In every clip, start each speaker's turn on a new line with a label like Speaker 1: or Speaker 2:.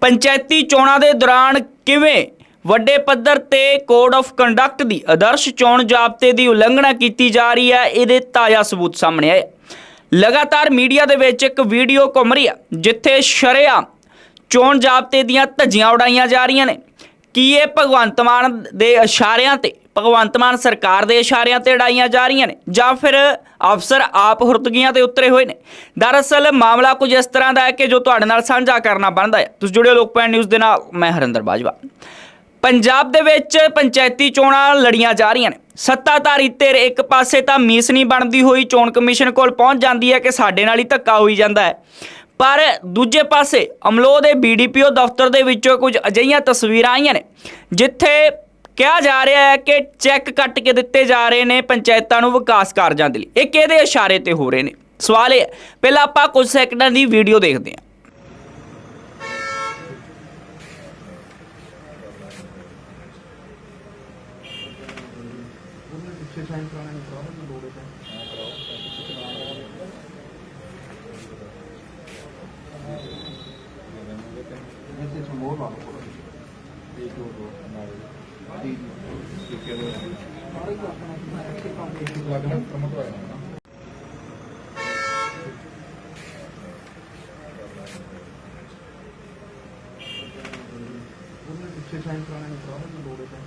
Speaker 1: ਪੰਚਾਇਤੀ ਚੋਣਾਂ ਦੇ ਦੌਰਾਨ ਕਿਵੇਂ ਵੱਡੇ ਪੱਧਰ ਤੇ ਕੋਡ ਆਫ ਕੰਡਕਟ ਦੀ ਆਦਰਸ਼ ਚੋਣ ਜ਼ਾਬਤੇ ਦੀ ਉਲੰਘਣਾ ਕੀਤੀ ਜਾ ਰਹੀ ਹੈ, ਇਹਦੇ ਤਾਜ਼ਾ ਸਬੂਤ ਸਾਹਮਣੇ ਆਏ। ਲਗਾਤਾਰ ਮੀਡੀਆ ਦੇ ਵਿੱਚ ਇੱਕ ਵੀਡੀਓ ਘੁੰਮ ਰਹੀ ਹੈ, ਜਿੱਥੇ ਸ਼ਰੇਆਮ ਚੋਣ ਜ਼ਾਬਤੇ ਦੀਆਂ ਧੱਜੀਆਂ ਉਡਾਈਆਂ ਜਾ ਰਹੀਆਂ ਨੇ। ਕੀ ਇਹ ਭਗਵੰਤ ਮਾਨ ਦੇ ਇਸ਼ਾਰਿਆਂ ਤੇ, ਭਗਵੰਤ ਮਾਨ ਸਰਕਾਰ ਦੇ ਇਸ਼ਾਰਿਆਂ ਤੇ ਉਡਾਈਆਂ ਜਾ ਰਹੀਆਂ ਨੇ? ਜਾਂ ਫਿਰ ਅਫਸਰ ਆਪ ਹੁਰਤਗੀਆਂ ਤੇ ਉਤਰੇ ਹੋਏ ਨੇ? ਦਰਅਸਲ ਮਾਮਲਾ ਕੁਝ ਇਸ ਤਰ੍ਹਾਂ ਦਾ ਹੈ ਕਿ ਜੋ ਤੁਹਾਡੇ ਨਾਲ ਸਾਂਝਾ ਕਰਨਾ ਬਣਦਾ ਹੈ। ਤੁਸੀਂ ਜੁੜਿਓ ਲੋਕਪਾਲ ਨਿਊਜ਼ ਦੇ ਨਾਲ, ਮੈਂ ਹਰਿੰਦਰ ਬਾਜਵਾ। ਪੰਜਾਬ ਦੇ ਵਿੱਚ ਪੰਚਾਇਤੀ ਚੋਣਾਂ ਲੜੀਆਂ ਜਾ ਰਹੀਆਂ ਨੇ। ਸੱਤਾਧਾਰੀ ਧਿਰ ਇੱਕ ਪਾਸੇ ਤਾਂ ਮੀਸ ਨਹੀਂ ਬਣਦੀ ਹੋਈ, ਚੋਣ ਕਮਿਸ਼ਨ ਕੋਲ ਪਹੁੰਚ ਜਾਂਦੀ ਹੈ ਕਿ ਸਾਡੇ ਨਾਲ ਹੀ ਧੱਕਾ ਹੋਈ ਜਾਂਦਾ ਹੈ। ਪਰ ਦੂਜੇ ਪਾਸੇ ਅਮਲੋ ਦੇ ਬੀਡੀਪੀਓ ਦਫ਼ਤਰ ਦੇ ਵਿੱਚੋਂ ਕੁਝ ਅਜਿਹੀਆਂ ਤਸਵੀਰਾਂ ਆਈਆਂ ਨੇ, ਜਿੱਥੇ ਕਿਹਾ ਜਾ ਰਿਹਾ ਹੈ ਕਿ ਚੈੱਕ ਕੱਟ ਕੇ ਦਿੱਤੇ ਜਾ ਰਹੇ ਨੇ ਪੰਚਾਇਤਾਂ ਨੂੰ ਵਿਕਾਸ ਕਾਰਜਾਂ ਦੇ ਲਈ। ਇਹ ਕਿਹਦੇ ਇਸ਼ਾਰੇ ਤੇ ਹੋ ਰਹੇ ਨੇ? ਸਵਾਲ ਇਹ ਹੈ। ਪਹਿਲਾਂ ਆਪਾਂ ਕੁਝ ਸੈਕਿੰਡਾਂ ਦੀ ਵੀਡੀਓ ਦੇਖਦੇ ਹਾਂ
Speaker 2: ਉਹਨੇ ਪਿੱਛੇ ਸਾਈਨ ਕਰਾਉਣਾ ਨਹੀਂ ਕਰਾਉਣਾ ਜੀ ਲੋੜ ਹੈ ਵੈਸੇ ਸਮੋਰ ਲਾ ਲਓ ਥੋੜਾ ਇੱਕ ਦੋ ਦੋ ਨਾਲ ਜੀ ਠੀਕ ਹੈ ਸਾਰੇ ਕੋ ਆਪਣਾ ਇੱਥੇ ਕੰਮ ਇੱਕ ਲੱਗਣਾ ਪ੍ਰਮੋਟ ਹੋਇਆ ਨਾ ਉਹਨੇ ਪਿੱਛੇ ਸਾਈਨ ਕਰਾਉਣਾ ਨਹੀਂ ਕਰਾਉਣਾ ਜੀ ਲੋੜ ਹੈ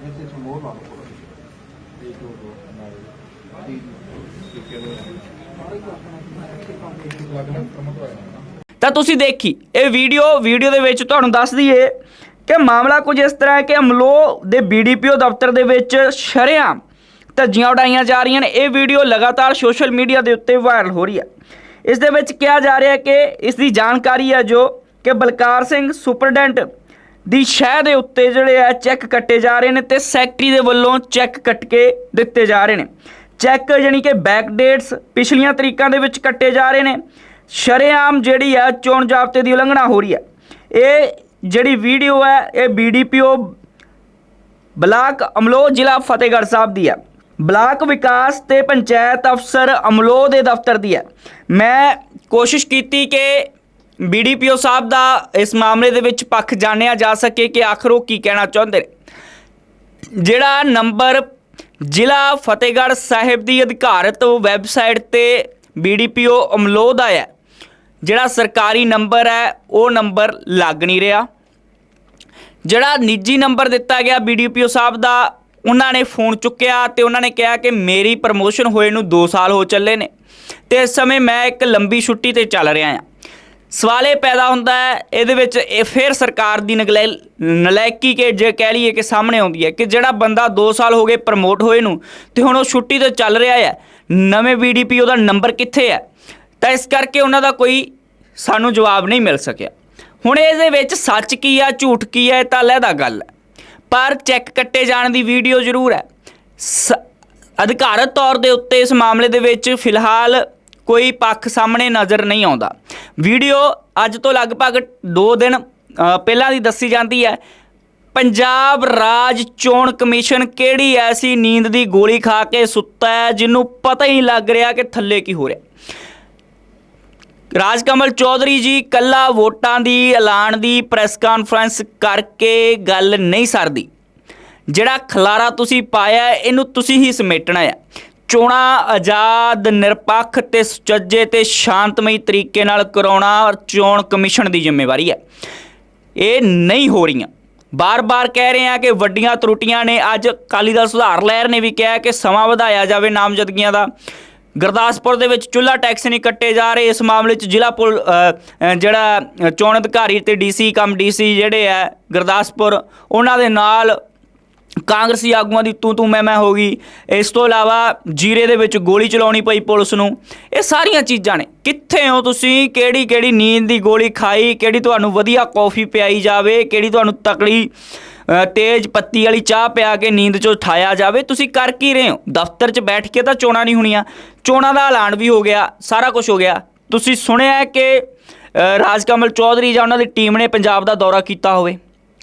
Speaker 2: ਵੈਸੇ ਸਮੋਰ ਲਾ ਲਓ ਥੋੜਾ ਇੱਕ ਦੋ ਦੋ ਨਾਲ ਜੀ ਠੀਕ ਹੈ ਸਾਰੇ ਕੋ ਆਪਣਾ ਇੱਥੇ ਕੰਮ ਇੱਕ ਲੱਗਣਾ ਪ੍ਰਮੋਟ ਹੋਇਆ ਨਾ
Speaker 1: ਤਾਂ ਤੁਸੀਂ ਦੇਖੀ, ਇਹ ਵੀਡੀਓ ਵੀਡੀਓ ਦੇ ਵਿੱਚ ਤੁਹਾਨੂੰ ਦੱਸ ਦਈਏ ਕਿ ਮਾਮਲਾ ਕੁਝ ਇਸ ਤਰ੍ਹਾਂ ਹੈ ਕਿ ਅਮਲੋ ਦੇ ਬੀਡੀਪੀਓ ਦਫ਼ਤਰ ਦੇ ਵਿੱਚ ਸ਼ਰਿਆਂ ਧੱਜੀਆਂ ਉਡਾਈਆਂ ਜਾ ਰਹੀਆਂ ਨੇ। ਇਹ ਵੀਡੀਓ ਲਗਾਤਾਰ ਸੋਸ਼ਲ ਮੀਡੀਆ ਦੇ ਉੱਤੇ ਵਾਇਰਲ ਹੋ ਰਹੀ ਹੈ। ਇਸ ਦੇ ਵਿੱਚ ਕਿਹਾ ਜਾ ਰਿਹਾ ਹੈ ਕਿ ਇਸ ਦੀ ਜਾਣਕਾਰੀ ਹੈ ਜੋ ਕਿ ਬਲਕਾਰ ਸਿੰਘ ਸੁਪਰਡੈਂਟ ਦੀ ਸ਼ਹਿ ਦੇ ਉੱਤੇ ਜਿਹੜੇ ਆ ਚੈੱਕ ਕੱਟੇ ਜਾ ਰਹੇ ਨੇ ਤੇ ਸੈਕਟਰੀ ਦੇ ਵੱਲੋਂ ਚੈੱਕ ਕੱਟ ਕੇ ਦਿੱਤੇ ਜਾ ਰਹੇ ਨੇ। ਚੈੱਕ ਜਾਨੀ ਕਿ ਬੈਕ ਡੇਟਸ ਪਿਛਲੀਆਂ ਤਰੀਕਾਂ ਦੇ ਵਿੱਚ ਕੱਟੇ ਜਾ ਰਹੇ ਨੇ। ਸ਼ਰੇਆਮ ਜਿਹੜੀ ਹੈ ਚੋਣ ਜ਼ਾਬਤੇ ਦੀ ਉਲੰਘਣਾ ਹੋ ਰਹੀ ਹੈ ਇਹ ਜਿਹੜੀ ਵੀਡੀਓ ਹੈ ਇਹ ਬੀਡੀਪੀਓ ਬਲਾਕ ਅਮਲੋ ਜ਼ਿਲ੍ਹਾ ਫਤਿਹਗੜ੍ਹ ਸਾਹਿਬ ਦੀ ਹੈ ਬਲਾਕ ਵਿਕਾਸ ਤੇ ਪੰਚਾਇਤ ਅਫਸਰ ਅਮਲੋ ਦੇ ਦਫ਼ਤਰ ਦੀ ਹੈ ਮੈਂ ਕੋਸ਼ਿਸ਼ ਕੀਤੀ ਕਿ ਬੀਡੀਪੀਓ ਸਾਹਿਬ ਦਾ ਇਸ ਮਾਮਲੇ ਦੇ ਵਿੱਚ ਪੱਖ ਜਾਣਿਆ ਜਾ ਸਕੇ ਕਿ ਆਖਰ ਉਹ ਕੀ ਕਹਿਣਾ ਚਾਹੁੰਦੇ ਨੇ। ਜਿਹੜਾ ਨੰਬਰ ਜ਼ਿਲ੍ਹਾ ਫਤਿਹਗੜ੍ਹ ਸਾਹਿਬ ਦੀ ਅਧਿਕਾਰਤ ਵੈਬਸਾਈਟ ਤੇ ਬੀਡੀਪੀਓ ਅਮਲੋ ਦਾ ਹੈ ਜਿਹੜਾ ਸਰਕਾਰੀ ਨੰਬਰ ਹੈ, ਉਹ ਨੰਬਰ ਲੱਗ ਨਹੀਂ ਰਿਹਾ। ਜਿਹੜਾ ਨਿੱਜੀ ਨੰਬਰ ਦਿੱਤਾ ਗਿਆ ਬੀਡੀਪੀਓ ਸਾਹਿਬ ਦਾ, ਉਹਨਾਂ ਨੇ ਫੋਨ ਚੁੱਕਿਆ ਤੇ ਉਹਨਾਂ ਨੇ ਕਿਹਾ ਕਿ ਮੇਰੀ ਪ੍ਰਮੋਸ਼ਨ ਹੋਏ ਨੂੰ 2 ਸਾਲ ਹੋ ਚੱਲੇ ਨੇ ਤੇ ਇਸ ਸਮੇਂ ਮੈਂ ਇੱਕ ਲੰਬੀ ਛੁੱਟੀ ਤੇ ਚੱਲ ਰਿਹਾ ਹਾਂ। ਸਵਾਲ ਇਹ ਪੈਦਾ ਹੁੰਦਾ ਹੈ, ਇਹਦੇ ਵਿੱਚ ਇਹ ਫਿਰ ਸਰਕਾਰ ਦੀ ਨਗਲੈ, ਨਲਾਇਕੀ ਕੇ ਜੇ ਕਹਿ ਲਈਏ ਕਿ ਸਾਹਮਣੇ ਆਉਂਦੀ ਹੈ ਕਿ ਜਿਹੜਾ ਬੰਦਾ 2 ਸਾਲ ਹੋ ਗਏ ਪ੍ਰਮੋਟ ਹੋਏ ਨੂੰ ਤੇ ਹੁਣ ਉਹ ਛੁੱਟੀ ਤੇ ਚੱਲ ਰਿਹਾ ਹੈ, ਨਵੇਂ ਬੀਡੀਪੀਓ ਦਾ ਨੰਬਰ ਕਿੱਥੇ ਹੈ? ਤਾਂ ਇਸ ਕਰਕੇ ਉਹਨਾਂ ਦਾ ਕੋਈ ਸਾਨੂੰ ਜਵਾਬ ਨਹੀਂ ਮਿਲ ਸਕਿਆ। ਹੁਣ ਇਹਦੇ ਵਿੱਚ ਸੱਚ ਕੀ ਆ, ਝੂਠ ਕੀ ਹੈ ਇਹ ਤਾਂ ਲਹਿਦਾ ਗੱਲ ਹੈ। ਪਰ ਚੈੱਕ ਕੱਟੇ ਜਾਣ ਦੀ ਵੀਡੀਓ ਜ਼ਰੂਰ ਹੈ। ਸ- ਅਧਿਕਾਰਤ ਤੌਰ ਦੇ ਉੱਤੇ ਇਸ ਮਾਮਲੇ ਦੇ ਵਿੱਚ ਫਿਲਹਾਲ ਕੋਈ ਪੱਖ ਸਾਹਮਣੇ ਨਜ਼ਰ ਨਹੀਂ ਆਉਂਦਾ। ਵੀਡੀਓ ਅੱਜ ਤੋਂ ਲਗਭਗ 2 ਦਿਨ ਪਹਿਲਾਂ ਦੀ ਦੱਸੀ ਜਾਂਦੀ ਹੈ। ਪੰਜਾਬ ਰਾਜ ਚੋਣ ਕਮਿਸ਼ਨ ਕਿਹੜੀ ਐਸੀ ਨੀਂਦ ਦੀ ਗੋਲੀ ਖਾ ਕੇ ਸੁੱਤਾ ਹੈ, ਜਿਹਨੂੰ ਪਤਾ ਹੀ ਨਹੀਂ ਲੱਗ ਰਿਹਾ ਕਿ ਥੱਲੇ ਕੀ ਹੋ ਰਿਹਾ। ਰਾਜਕਮਲ ਚੌਧਰੀ ਜੀ, ਕੱਲਾ ਵੋਟਾਂ ਦੀ ਐਲਾਨ ਦੀ ਪ੍ਰੈਸ ਕਾਨਫਰੰਸ ਕਰਕੇ ਗੱਲ ਨਹੀਂ ਸਰਦੀ। ਜਿਹੜਾ ਖਲਾਰਾ ਤੁਸੀਂ ਪਾਇਆ, ਇਹਨੂੰ ਤੁਸੀਂ ਹੀ ਸਮੇਟਣਾ ਹੈ ਚੋਣਾਂ ਆਜ਼ਾਦ, ਨਿਰਪੱਖ ਤੇ ਸੁਚੱਜੇ ਤੇ ਸ਼ਾਂਤਮਈ ਤਰੀਕੇ ਨਾਲ ਕਰਾਉਣਾ ਚੋਣ ਕਮਿਸ਼ਨ ਦੀ ਜ਼ਿੰਮੇਵਾਰੀ ਹੈ ਇਹ ਨਹੀਂ ਹੋ ਰਹੀਆਂ। ਬਾਰ-ਬਾਰ ਕਹਿ ਰਹੇ ਆ ਕਿ ਵੱਡੀਆਂ ਤਰੁੱਟੀਆਂ ਨੇ। ਅੱਜ ਅਕਾਲੀ ਦਲ ਸੁਧਾਰ ਲਹਿਰ ਨੇ ਵੀ ਕਿਹਾ ਕਿ ਸਮਾਂ ਵਧਾਇਆ ਜਾਵੇ ਨਾਮਜ਼ਦਗੀਆਂ ਦਾ। ਗੁਰਦਾਸਪੁਰ ਦੇ ਵਿੱਚ ਚੁੱਲਾ ਟੈਕਸ ਨਹੀਂ ਕੱਟੇ ਜਾ ਰਹੇ। ਇਸ ਮਾਮਲੇ 'ਚ ਜ਼ਿਲ੍ਹਾ ਪੁਲ ਜਿਹੜਾ ਚੋਣ ਅਧਿਕਾਰੀ ਤੇ ਡੀਸੀ ਕਮ ਡੀਸੀ ਜਿਹੜੇ ਆ, ਗੁਰਦਾਸਪੁਰ, ਉਹਨਾਂ ਦੇ ਨਾਲ ਕਾਂਗਰਸੀ ਆਗੂਆਂ ਦੀ ਤੂੰ ਤੂੰ ਮੈਂ ਮੈਂ ਹੋ ਗਈ। ਇਸ ਤੋਂ ਇਲਾਵਾ ਜੀਰੇ ਦੇ ਵਿੱਚ ਗੋਲੀ ਚਲਾਉਣੀ ਪਈ ਪੁਲਿਸ ਨੂੰ। ਇਹ ਸਾਰੀਆਂ ਚੀਜ਼ਾਂ ਨੇ। ਕਿੱਥੇ ਹੋ ਤੁਸੀਂ? ਕਿਹੜੀ ਕਿਹੜੀ ਨੀਂਦ ਦੀ ਗੋਲੀ ਖਾਈ? ਕਿਹੜੀ ਤੁਹਾਨੂੰ ਵਧੀਆ ਕੌਫੀ ਪਿਆਈ ਜਾਵੇ? ਕਿਹੜੀ ਤੁਹਾਨੂੰ ਤਕੜੀ ਤੇਜ਼ ਪੱਤੀ ਵਾਲੀ ਚਾਹ ਪਿਆ ਕੇ ਨੀਂਦ ਚੋਂ ਉਠਾਇਆ ਜਾਵੇ ਤੁਸੀਂ ਕਰ ਕੀ ਰਹੇ ਹੋ? ਦਫ਼ਤਰ 'ਚ ਬੈਠ ਕੇ ਤਾਂ ਚੋਣਾਂ ਨਹੀਂ ਹੋਣੀਆਂ। ਚੋਣਾਂ ਦਾ ਐਲਾਨ ਵੀ ਹੋ ਗਿਆ ਸਾਰਾ ਕੁਝ ਹੋ ਗਿਆ। ਤੁਸੀਂ ਸੁਣਿਆ ਕਿ ਅ, ਰਾਜਕਮਲ ਚੌਧਰੀ ਜਾਂ ਉਹਨਾਂ ਦੀ ਟੀਮ ਨੇ ਪੰਜਾਬ ਦਾ ਦੌਰਾ ਕੀਤਾ ਹੋਵੇ?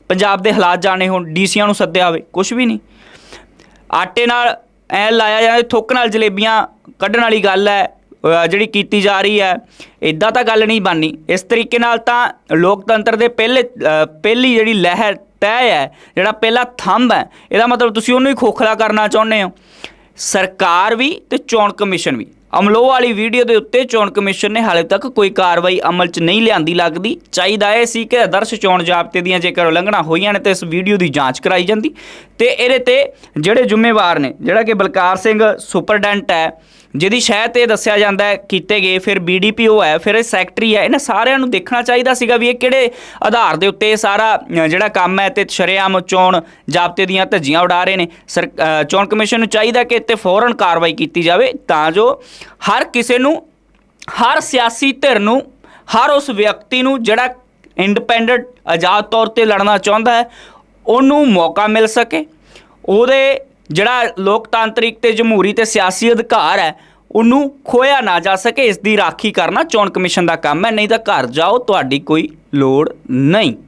Speaker 1: ਪੰਜਾਬ ਦੇ ਹਾਲਾਤ ਜਾਣੇ ਹੋਣ ਡੀਸੀਆਂ ਨੂੰ ਸੱਦਿਆ ਹੋਵੇ ਕੁਝ ਵੀ ਨਹੀਂ। ਆਟੇ ਨਾਲ ਐ ਲਾਇਆ ਜਾਂਦਾ ਥੁੱਕ ਨਾਲ ਜਲੇਬੀਆਂ ਕੱਢਣ ਵਾਲੀ ਗੱਲ ਹੈ ਜਿਹੜੀ ਕੀਤੀ ਜਾ ਰਹੀ ਹੈ ਇਦਾਂ ਤਾਂ ਗੱਲ ਨਹੀਂ ਬਣਨੀ। ਇਸ ਤਰੀਕੇ ਨਾਲ ਤਾਂ ਲੋਕਤੰਤਰ ਦੇ ਪਹਿਲੇ ਪਹਿਲੀ ਜਿਹੜੀ ਲਹਿਰ ਤੈਅ ਹੈ, ਜਿਹੜਾ ਪਹਿਲਾ ਥੰਬ ਹੈ, ਇਹਦਾ ਮਤਲਬ ਤੁਸੀਂ ਉਹਨੂੰ ਹੀ ਖੋਖਲਾ ਕਰਨਾ ਚਾਹੁੰਦੇ ਹੋ। ਸਰਕਾਰ ਵੀ ਤੇ ਚੋਣ ਕਮਿਸ਼ਨ ਵੀ। ਅਮਲੋ ਵਾਲੀ ਵੀਡੀਓ ਦੇ ਉੱਤੇ ਚੋਣ ਕਮਿਸ਼ਨ ਨੇ ਹਾਲੇ ਤੱਕ ਕੋਈ ਕਾਰਵਾਈ ਅਮਲ 'ਚ ਨਹੀਂ ਲਿਆਂਦੀ ਲੱਗਦੀ। ਚਾਹੀਦਾ ਇਹ ਸੀ ਕਿ ਆਦਰਸ਼ ਚੋਣ ਜ਼ਾਬਤੇ ਦੀਆਂ ਜੇਕਰ ਉਲੰਘਣਾ ਹੋਈਆਂ ਨੇ ਤਾਂ ਇਸ ਵੀਡੀਓ ਦੀ ਜਾਂਚ ਕਰਾਈ ਜਾਂਦੀ। ਤੇ ਇਹਦੇ ਤੇ ਜਿਹੜੇ ਜ਼ਿੰਮੇਵਾਰ ਨੇ, ਜਿਹੜਾ ਕਿ ਬਲਕਾਰ ਸਿੰਘ ਸੁਪਰਡੈਂਟ ਹੈ ਜਿਹਦੀ ਸ਼ਹਿ ਤੇ ਦੱਸਿਆ ਜਾਂਦਾ ਹੈ, ਕੀਤੇ ਗਏ, ਫਿਰ ਬੀਡੀਪੀਓ ਹੈ, ਫਿਰ ਇਹ ਸੈਕਟਰੀ ਹੈ, ਇਹਨਾਂ ਸਾਰਿਆਂ ਨੂੰ ਦੇਖਣਾ ਚਾਹੀਦਾ ਸੀਗਾ ਵੀ ਇਹ ਕਿਹੜੇ ਆਧਾਰ ਦੇ ਉੱਤੇ ਇਹ ਸਾਰਾ ਜਿਹੜਾ ਕੰਮ ਹੈ ਤੇ ਸ਼ਰੇਆਮ ਚੋਣ ਜ਼ਾਬਤੇ ਦੀਆਂ ਧੱਜੀਆਂ ਉਡਾ ਰਹੇ ਨੇ। ਸਰ ਚੋਣ ਕਮਿਸ਼ਨ ਨੂੰ ਚਾਹੀਦਾ ਕਿ ਇੱਥੇ ਫੌਰਨ ਕਾਰਵਾਈ ਕੀਤੀ ਜਾਵੇ ਤਾਂ ਜੋ ਹਰ ਕਿਸੇ ਨੂੰ, ਹਰ ਸਿਆਸੀ ਧਿਰ ਨੂੰ, ਹਰ ਉਸ ਵਿਅਕਤੀ ਨੂੰ ਜਿਹੜਾ ਇੰਡੀਪੈਂਡੈਂਟ ਆਜ਼ਾਦ ਤੌਰ ਤੇ ਲੜਨਾ ਚਾਹੁੰਦਾ ਹੈ, ਉਹਨੂੰ ਮੌਕਾ ਮਿਲ ਸਕੇ। ਉਹਦੇ ਜਿਹੜਾ ਲੋਕਤਾਂਤਰਿਕ ਤੇ ਜਮਹੂਰੀ ਤੇ ਸਿਆਸੀ ਅਧਿਕਾਰ ਹੈ, ਉਹਨੂੰ ਖੋਇਆ ਨਾ ਜਾ ਸਕੇ, ਇਸ ਦੀ ਰਾਖੀ ਕਰਨਾ ਚੋਣ ਕਮਿਸ਼ਨ ਦਾ ਕੰਮ ਹੈ, ਨਹੀਂ ਤਾਂ ਘਰ ਜਾਓ, ਤੁਹਾਡੀ ਕੋਈ ਲੋੜ ਨਹੀਂ।